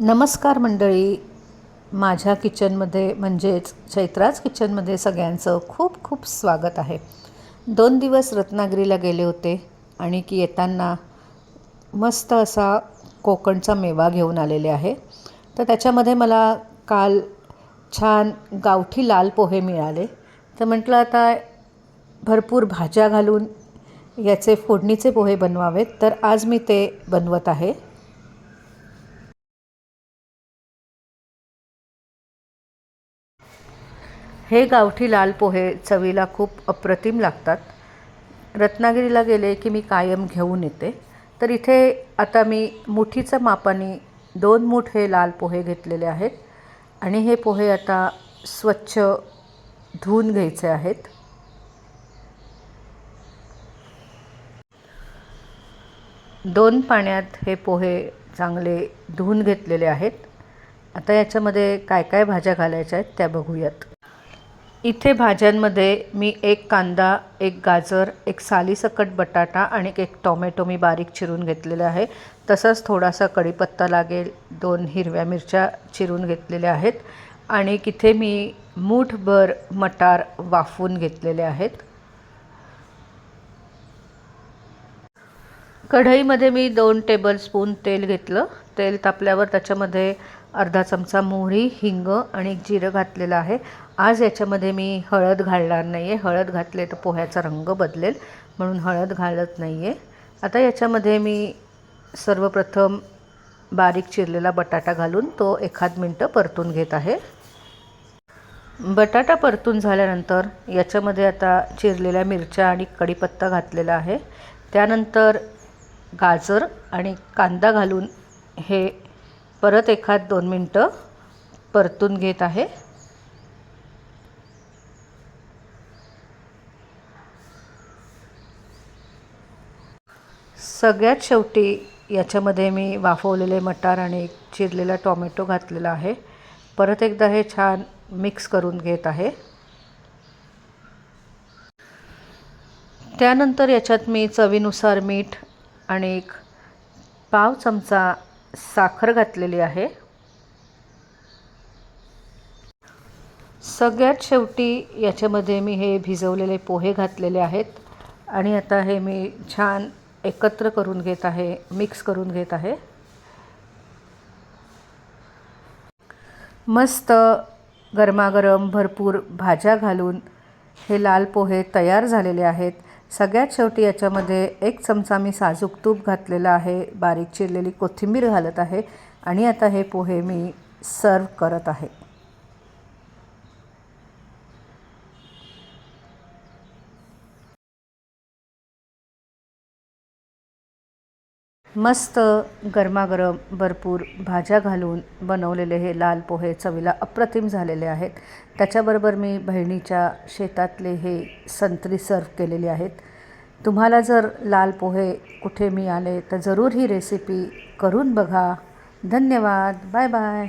नमस्कार मंडळी. माझ्या किचनमध्ये म्हणजेच चैत्राज किचनमध्ये सगळ्यांचं खूप खूप स्वागत आहे. दोन दिवस रत्नागिरीला गेले होते आणि की येताना मस्त असा कोकणचा मेवा घेऊन आलेले आहे. तर त्याच्यामध्ये मला काल छान गावठी लाल पोहे मिळाले. तर म्हटलं आता भरपूर भाज्या घालून याचे फोडणीचे पोहे बनवावेत. तर आज मी ते बनवत आहे. हे गावठी लाल पोहे चवीला खूप अप्रतिम लागतात. रत्नागिरीला गेले की मी कायम घेऊन येते. तर इथे आता मी मुठीचं मापाने दोन मूठ हे लाल पोहे घेतलेले आहेत. आणि हे पोहे आता स्वच्छ धुवून घ्यायचे आहेत. दोन पाण्यात हे पोहे चांगले धुवून घेतलेले आहेत. आता याच्यामध्ये काय काय भाज्या घालायच्या आहेत त्या बघूयात. इथे भाज्यांमध्ये मी एक कांदा एक गाजर एक सालीसकट बटाटा आणि एक टोमॅटो मी बारीक चिरून घेतलेले आहे. तसंच थोडासा कढीपत्ता लागेल दोन हिरव्या मिरच्या चिरून घेतलेल्या आहेत आणि इथे मी मूठभर मटार वाफवून घेतलेले आहेत. कढईमध्ये मी दोन टेबलस्पून तेल घेतलं. तेल तापल्यावर त्याच्यामध्ये अर्धा चमचा मोहरी हिंग आणि एक जिरं घातलेलं आहे. आज याच्यामध्ये मी हळद घालणार नाही आहे हळद घातले तर पोह्याचा रंग बदलेल म्हणून हळद घालत नाही आहे आता याच्यामध्ये मी सर्वप्रथम बारीक चिरलेला बटाटा घालून तो एखाद मिनटं परतून घेत आहे. बटाटा परतून झाल्यानंतर याच्यामध्ये आता चिरलेल्या मिरच्या आणि कढीपत्ता घातलेला आहे. त्यानंतर गाजर आणि कांदा घालून हे परत एखाद दोन मिनटं परतून घेत आहे. सगळ्यात शेवटी याच्यामध्ये मी वाफवलेले मटार आणि चिरलेला टॉमॅटो घातलेला आहे. परत एकदा हे छान मिक्स करून घेत आहे. त्यानंतर याच्यात मी चवीनुसार मीठ आणि एक पाव चमचा साखर घातलेली आहे. सगळ्यात शेवटी याच्यामध्ये मी हे भिजवलेले पोहे घातलेले आहेत. आणि आता हे मी छान एकत्र करून घेत आहे मिक्स करून घेत आहे. मस्त गरमागरम भरपूर भाज्या घालून हे लाल पोहे तयार झालेले आहेत. सगळ्यात शेवटी याच्यामध्ये एक चमचा मी साजूक तूप घातलेला आहे बारीक चिरलेली कोथिंबीर घालत आहे आणि आता हे पोहे मी सर्व करत आहे. मस्त गरमागरम भरपूर भाज्या घालून बनवलेले हे लाल पोहे चवीला अप्रतिम झालेले आहेत. त्याच्याबरोबर मी बहिणीच्या शेतातले हे संत्री सर्व केलेले आहेत. तुम्हाला जर लाल पोहे कुठे मिळाले तर जरूर ही रेसिपी करून बघा. धन्यवाद. Bye bye.